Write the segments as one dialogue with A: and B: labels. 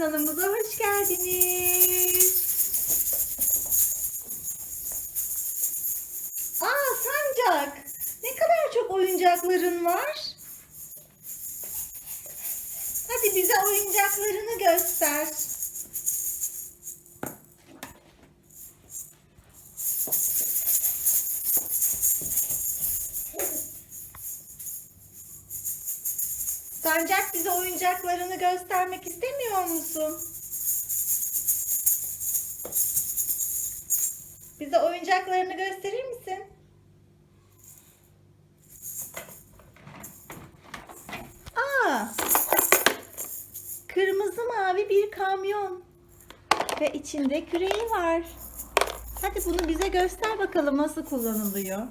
A: Kanalımıza hoş geldiniz. Musun? Bize oyuncaklarını gösterir misin? Aa! Kırmızı mavi bir kamyon. Ve içinde küreği var. Hadi bunu bize göster bakalım nasıl kullanılıyor.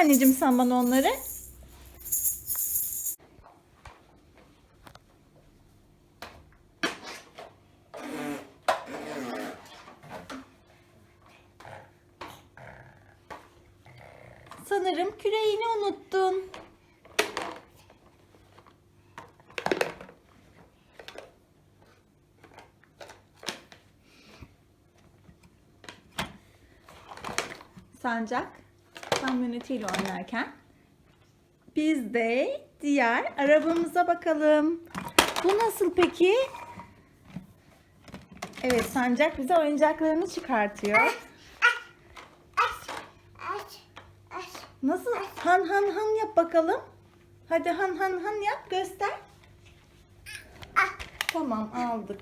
A: Anneciğim sen bana onları. Sanırım küreğini unuttun. Sancak kamyonetiyle oynarken biz de diğer arabamıza bakalım. Bu nasıl peki? Evet Sancak bize oyuncaklarını çıkartıyor. Nasıl? Han han han yap bakalım. Hadi han han han yap göster. Tamam aldık.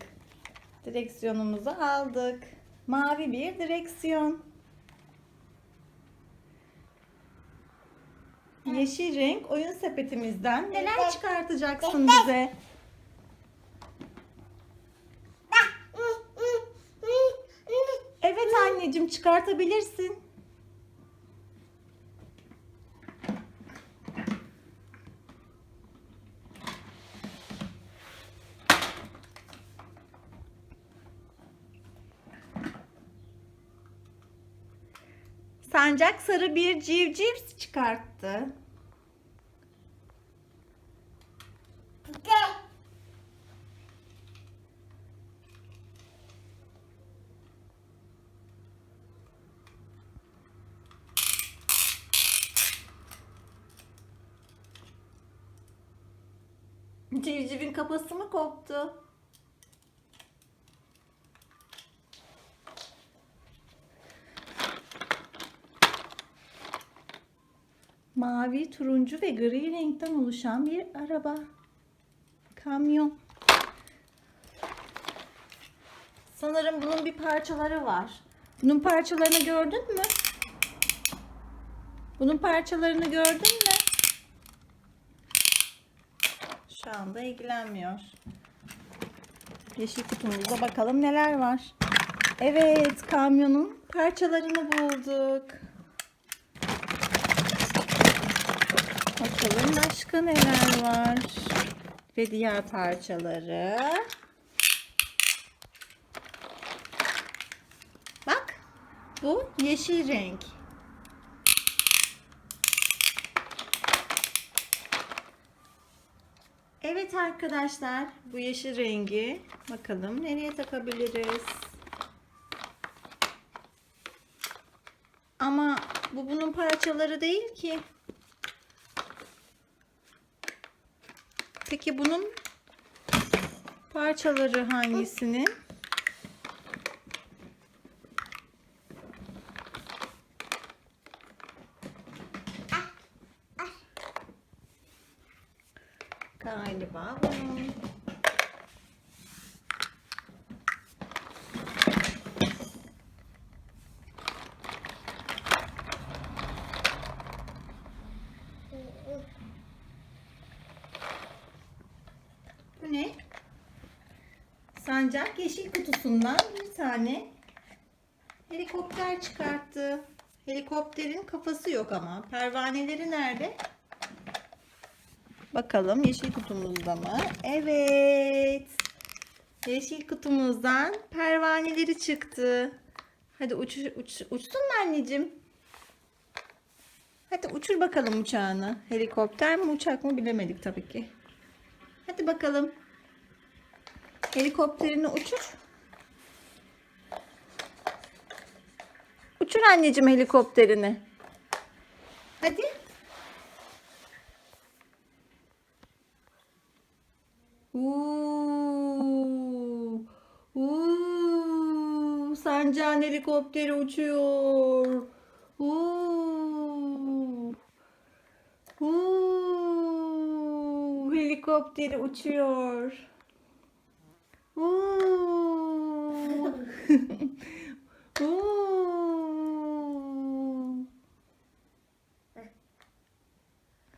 A: Direksiyonumuzu aldık. Mavi bir direksiyon. Yeşil renk oyun sepetimizden neler çıkartacaksın bize? Evet anneciğim çıkartabilirsin. Sancak sarı bir civciv çıkarttı. Civcivin kafası mı koptu? Mavi, turuncu ve gri renkten oluşan bir araba. Kamyon. Sanırım bunun bir parçaları var. Bunun parçalarını gördün mü? Bunun parçalarını gördün mü? Şu anda ilgilenmiyor. Yeşil kutumuzda bakalım neler var. Evet, kamyonun parçalarını bulduk. Bakalım başka neler var. Ve diğer parçaları. Bak, bu yeşil renk. Evet arkadaşlar, bu yeşil rengi bakalım nereye takabiliriz? Ama bu bunun parçaları değil ki. Peki bunun parçaları hangisinin? Galiba bunun. Bu ne? Sancak yeşil kutusundan bir tane helikopter çıkarttı. Helikopterin kafası yok ama. Pervaneleri nerede? Bakalım yeşil kutumuzda mı? Evet. Yeşil kutumuzdan pervaneleri çıktı. Hadi uç, uç, uçsun mu anneciğim? Hadi uçur bakalım uçağını. Helikopter mi uçak mı bilemedik tabii ki. Hadi bakalım. Helikopterini uçur. Uçur anneciğim helikopterini. Hadi. Uuu. Uuu. Sancağın helikopteri uçuyor. Uuu. Uuu. Helikopteri uçuyor. Uuu. Uuu.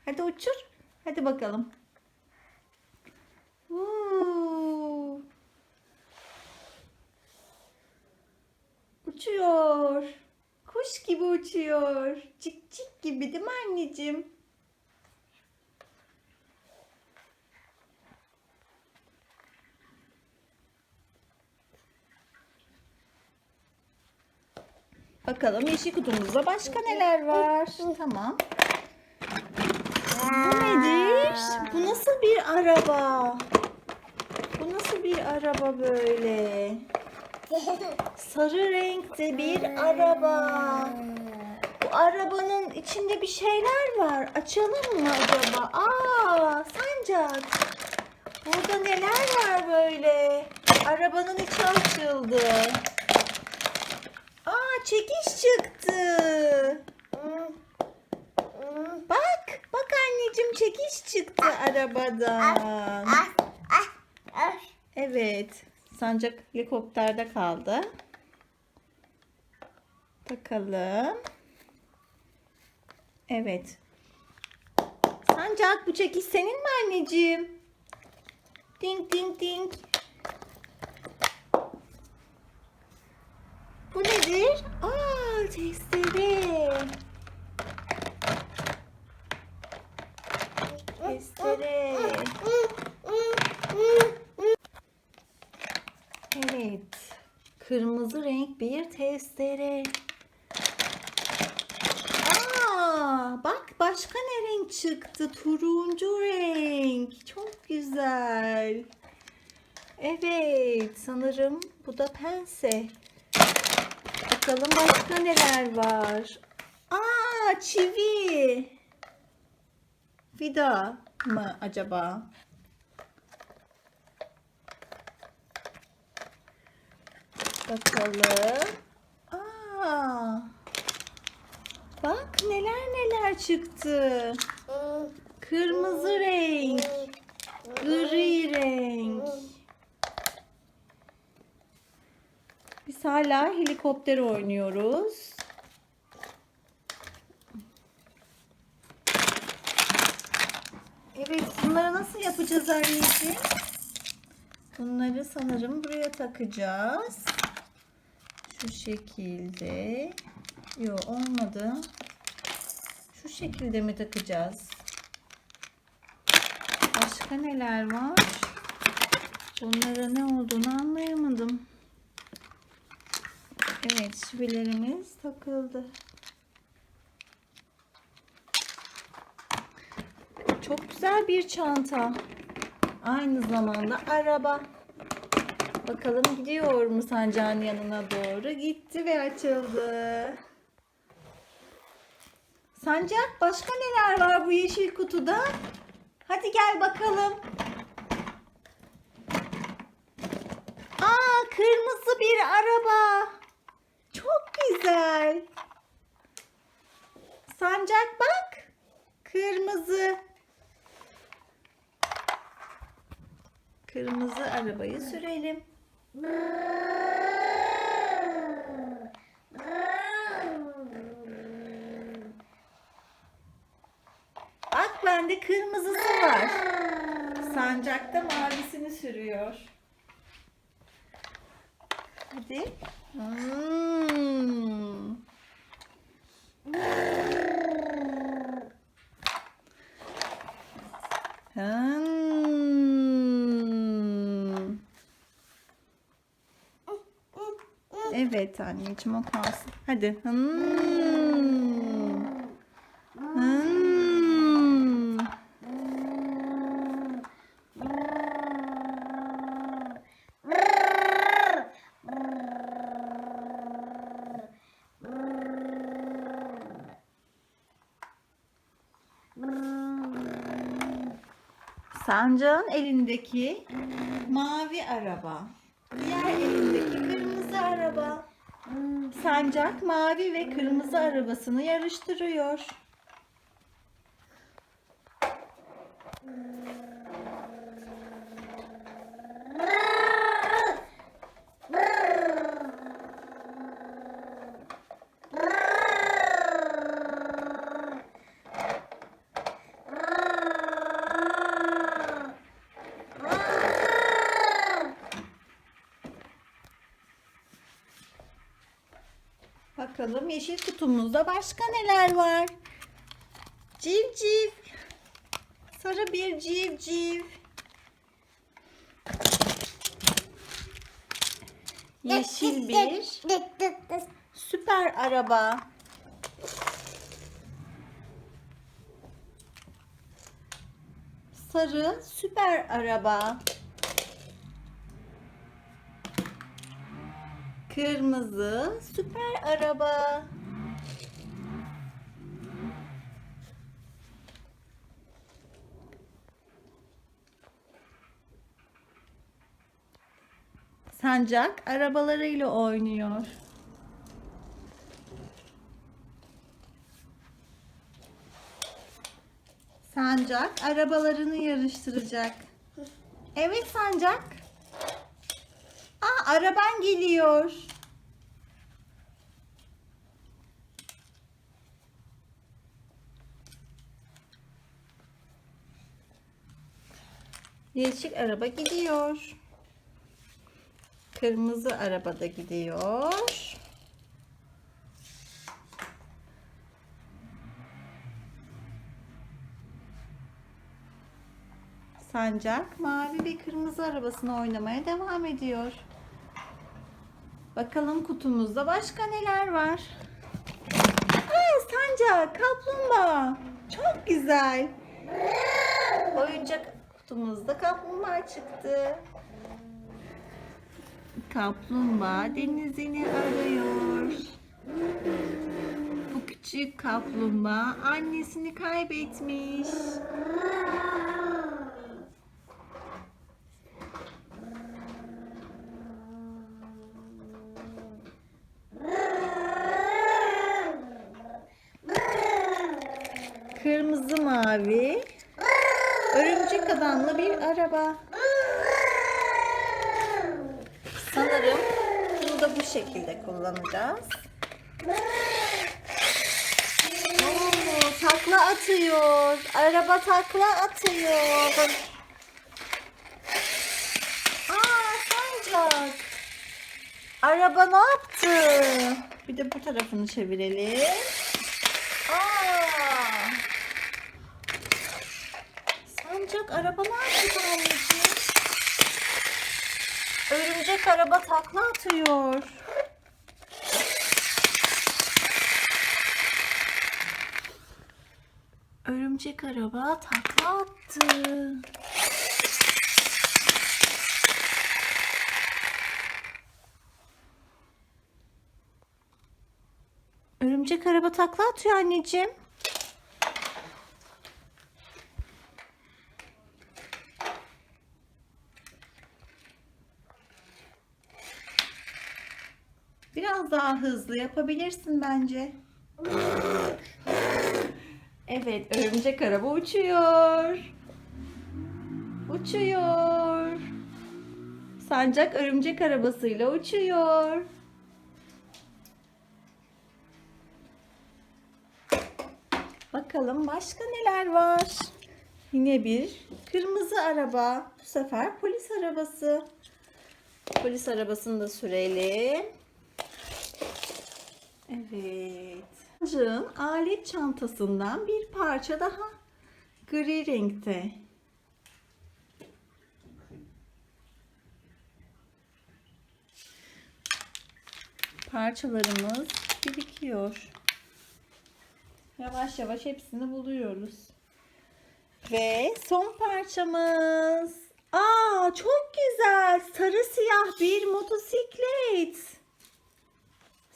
A: Hadi uçur. Hadi bakalım. Uuu. Uçuyor. Kuş gibi uçuyor. Cik cik gibi değil mi anneciğim? Bakalım yeşil kutumuzda başka neler var? Tamam. Bu nedir? Bu nasıl bir araba? Bu nasıl bir araba böyle? Sarı renkte bir araba. Bu arabanın içinde bir şeyler var. Açalım mı acaba? Aa, sancak. Burada neler var böyle? Arabanın içi açıldı. Aa, çekiş çıktı. Bak anneciğim çekiş çıktı arabadan. Evet. Sancak helikopterde kaldı. Bakalım. Evet. Sancak bu çekiş senin mi anneciğim? Ding ding ding. Bu nedir? Aa testere. Testere. Evet. Kırmızı renk bir testere. Aa, bak başka ne renk çıktı? Turuncu renk. Çok güzel. Evet, sanırım bu da pense. Bakalım başka neler var? Aa, çivi. Vida mı acaba? Bakalım. Aa. Bak neler neler çıktı. Kırmızı renk, gri renk. Biz hala helikopter oynuyoruz. Evet, bunları nasıl yapacağız anneciğim? Bunları sanırım buraya takacağız. Şu şekilde. Yok olmadı. Şu şekilde mi takacağız? Başka neler var? Bunlara ne olduğunu anlayamadım. Evet çivilerimiz takıldı. Çok güzel bir çanta. Aynı zamanda araba. Bakalım gidiyor mu sancağın yanına doğru? Gitti ve açıldı. Sancak başka neler var bu yeşil kutuda? Hadi gel bakalım. Aa kırmızı bir araba. Çok güzel. Sancak bak. Kırmızı. Kırmızı arabayı sürelim. Bak bende kırmızısı var. Sancakta mavisini sürüyor. Hadi. Hmm. Hmm. Evet anneciğim o kalsın. Hadi. Hmm. Sancağın elindeki mavi araba. Diğer elindeki kırmızı araba. Sancak mavi ve kırmızı arabasını yarıştırıyor. Bakalım yeşil kutumuzda başka neler var? Civciv. Sarı bir civciv. Yeşil bir süper araba. Sarı süper araba. Kırmızı süper araba. Sancak arabalarıyla oynuyor. Sancak arabalarını yarıştıracak. Evet Sancak. Aa araban geliyor. Yeşil araba gidiyor. Kırmızı araba da gidiyor. Sancak mavi ve kırmızı arabasını oynamaya devam ediyor. Bakalım kutumuzda başka neler var? Aa, sancak, kaplumbağa. Çok güzel. Oyuncak kutumuzda kaplumbağa çıktı. Kaplumbağa denizini arıyor. Bu küçük kaplumbağa annesini kaybetmiş. Kırmızı mavi adamlı bir araba. Sanırım bunu da bu şekilde kullanacağız. Oo, takla atıyor. Araba takla atıyor. Aa sancak. Araba ne yaptı? Bir de bu tarafını çevirelim. Aa. Sancak araba ne yaptı anneciğim? Örümcek araba takla atıyor. Örümcek araba takla attı. Örümcek araba takla atıyor anneciğim. Daha hızlı yapabilirsin bence. Evet, örümcek araba uçuyor. Uçuyor. Sancak örümcek arabasıyla uçuyor. Bakalım başka neler var? Yine bir kırmızı araba. Bu sefer polis arabası. Polis arabasını da sürelim. Evet. Sancağın alet çantasından bir parça daha. Gri renkte. Parçalarımız birikiyor. Yavaş yavaş hepsini buluyoruz. Ve son parçamız. Aa çok güzel. Sarı siyah bir motosiklet.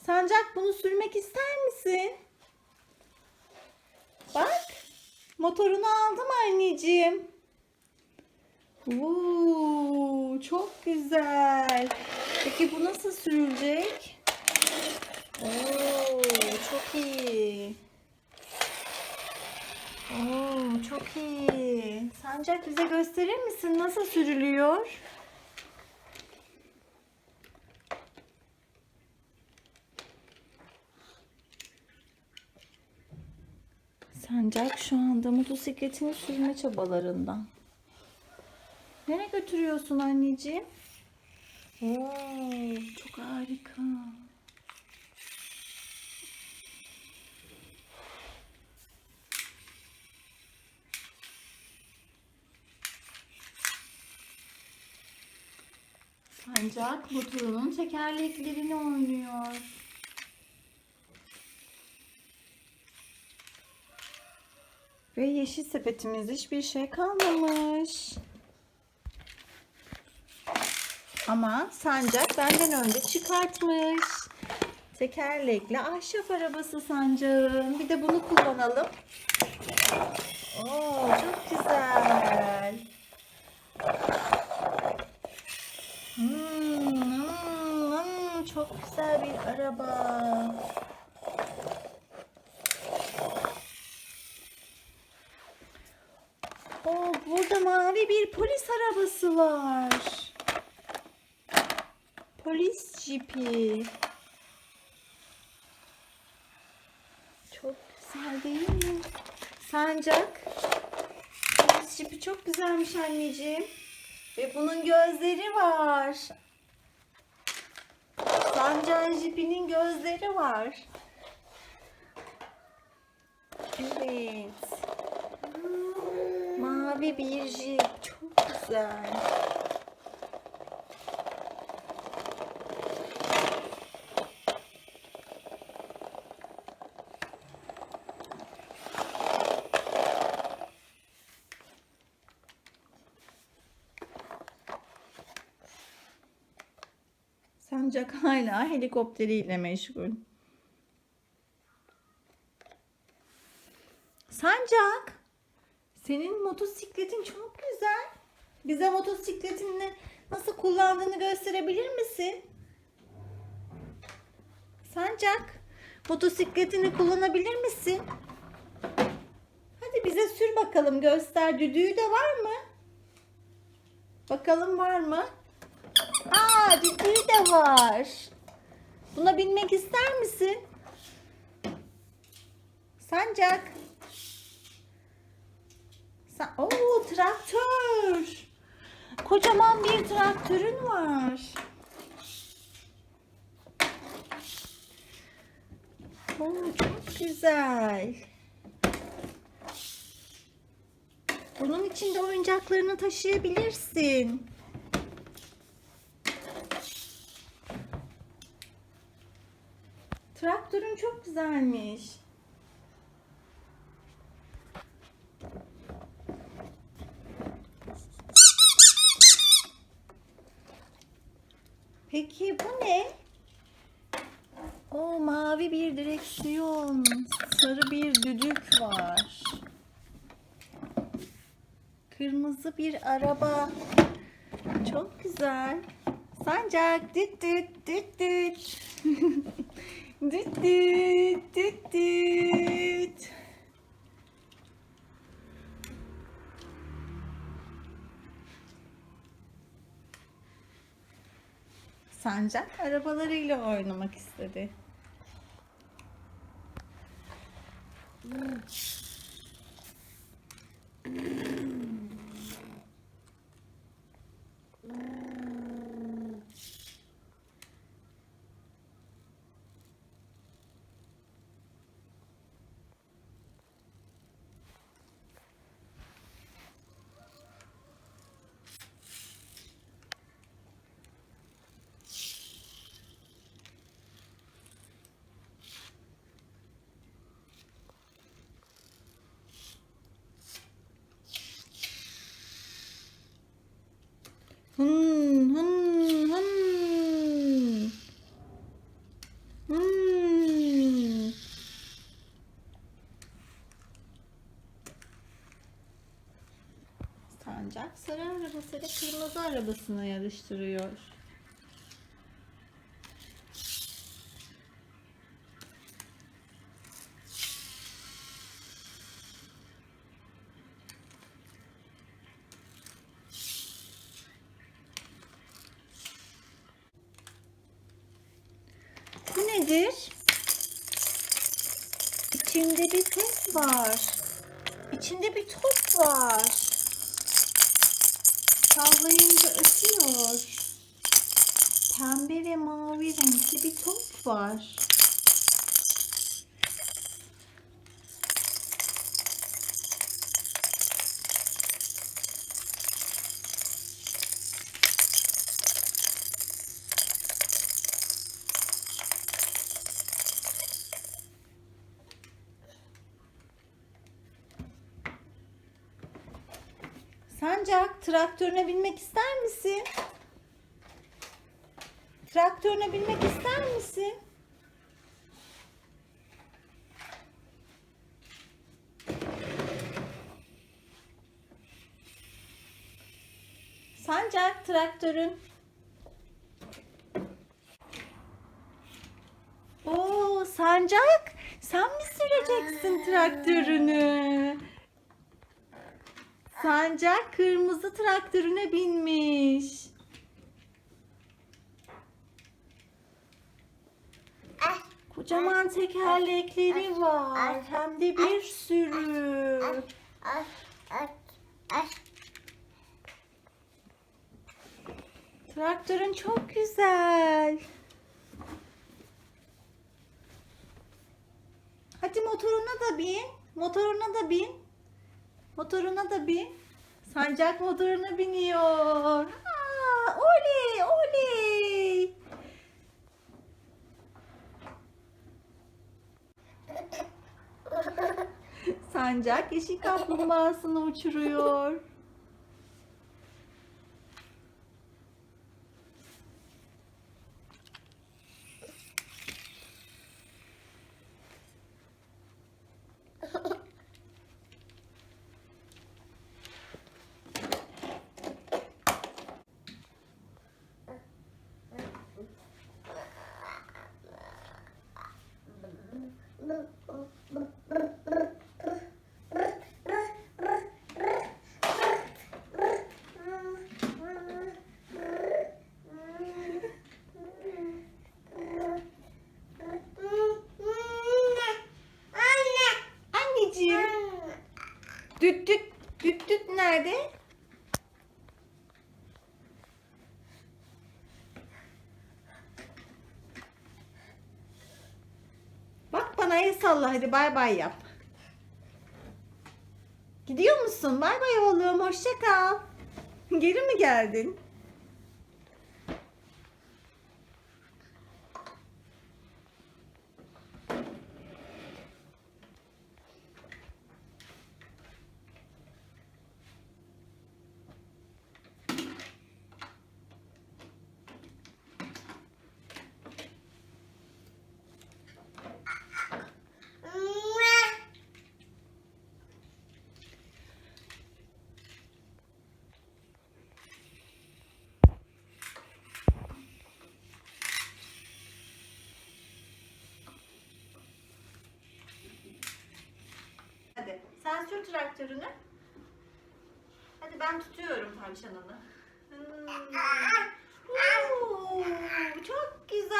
A: Sancak bunu sürmek ister misin? Bak. Motorunu aldım anneciğim. Oo, çok güzel. Peki bu nasıl sürülecek? Oo, çok iyi. Oo, çok iyi. Sancak bize gösterir misin nasıl sürülüyor? Sancak şu anda motosikletini sürme çabalarında. Nereye götürüyorsun anneciğim? Oo, çok harika. Sancak motorunun tekerleklerini oynuyor. Ve yeşil sepetimizde hiçbir şey kalmamış. Ama sancak benden önce çıkartmış. Tekerlekli ahşap arabası sancağın. Bir de bunu kullanalım. Oo, çok güzel. Hmm, hmm, hmm, çok güzel bir araba. Oo, burada mavi bir polis arabası var. Polis jipi. Çok güzel değil mi? Sancak. Polis jipi çok güzelmiş anneciğim. Ve bunun gözleri var. Sancak jipinin gözleri var. Evet. Mavi bir jip. Çok güzel. Sancak hala helikopteriyle meşgul. Sancak, senin motosikletin çok güzel. Bize motosikletini nasıl kullandığını gösterebilir misin? Sancak, motosikletini kullanabilir misin? Hadi bize sür bakalım göster. Düdüğü de var mı? Bakalım var mı? Aa, düdüğü de var. Buna binmek ister misin? Sancak. Sa Oo, traktör. Kocaman bir traktörün var. Oo, çok güzel. Bunun içinde oyuncaklarını taşıyabilirsin. Traktörün çok güzelmiş. Peki bu ne? O mavi bir direksiyon, sarı bir düdük var. Kırmızı bir araba. Çok güzel. Sancak düt düt düt düt. düt düt düt düt. Sancak arabalarıyla oynamak istedi. Hın hın hın. Hın. Sancak sarı arabasıyla kırmızı arabasını yarıştırıyor. Bu nedir? İçinde bir top var. İçinde bir top var. Sallayınca ötüyor. Pembe ve mavi renkli bir top var. Sancak traktörüne binmek ister misin? Traktörüne binmek ister misin? Sancak traktörün. Oo Sancak sen mi süreceksin traktörünü? Sancak kırmızı traktörüne binmiş. Kocaman tekerlekleri var. Hem de bir sürü. Traktörün çok güzel. Hadi motoruna da bin. Motoruna da bin. Motoruna da bin. Sancak motoruna biniyor. Aa, oley oley. Sancak yeşil kaplumbağasını uçuruyor. Düt düt düt düt nerede? Bak bana el salla hadi bay bay yap. Gidiyor musun? Bay bay oğlum hoşça kal. Geri mi geldin? Hadi sen sür traktörünü. Hadi ben tutuyorum tavşanını. Hmm. Oo, çok güzel.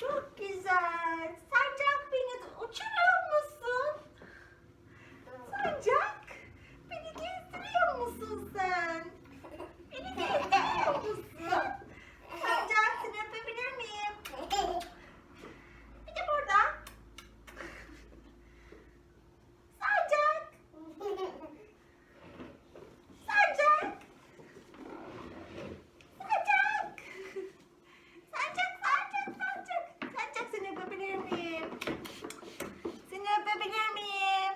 A: Çok güzel. Sancak beni de uçuruyor musun? Sancak beni gezdiriyor musun sen? Beni gezdiriyor musun? Sancak seni öpebilir miyim? Bir de burada. Sancak. Sancak. Sancak. Sancak, sancak, sancak. Sancak seni öpebilir miyim? Seni öpebilir miyim?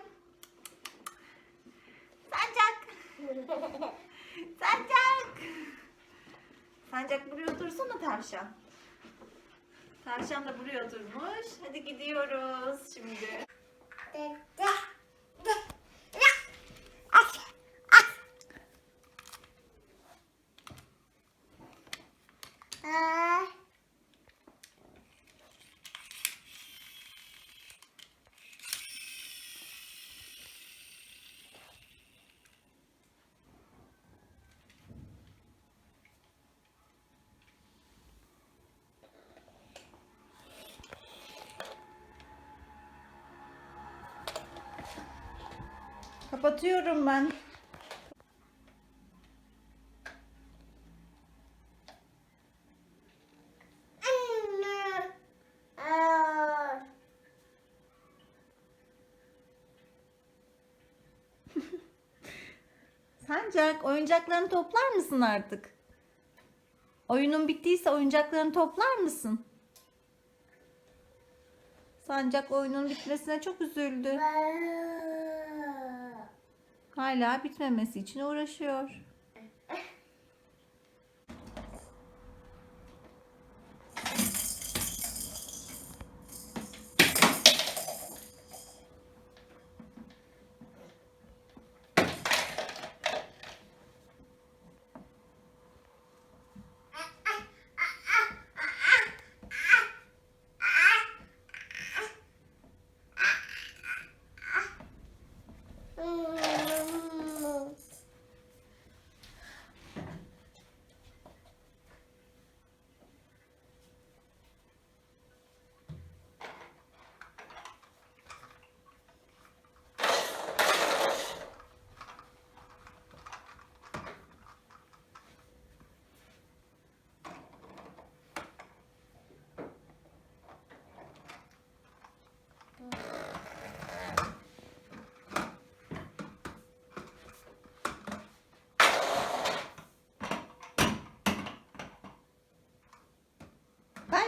A: Sancak. Sancak. Sancak buraya otursana tavşan. Tavşan da buraya oturmuş. Hadi gidiyoruz şimdi. Kapatıyorum ben. Sancak oyuncaklarını toplar mısın artık? Oyunun bittiyse oyuncaklarını toplar mısın? Sancak oyunun bitmesine çok üzüldü. Hala bitmemesi için uğraşıyor.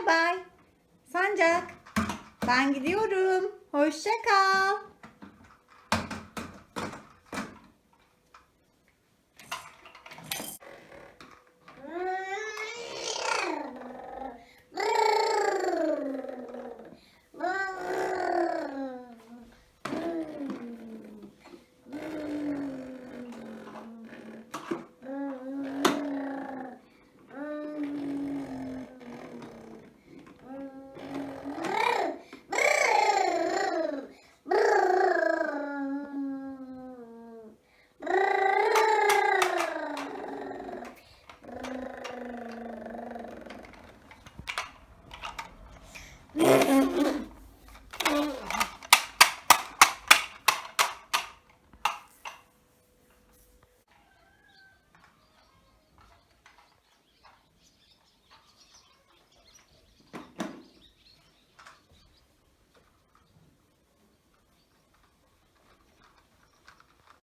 A: Bay. Sancak. Ben gidiyorum. Hoşça kal.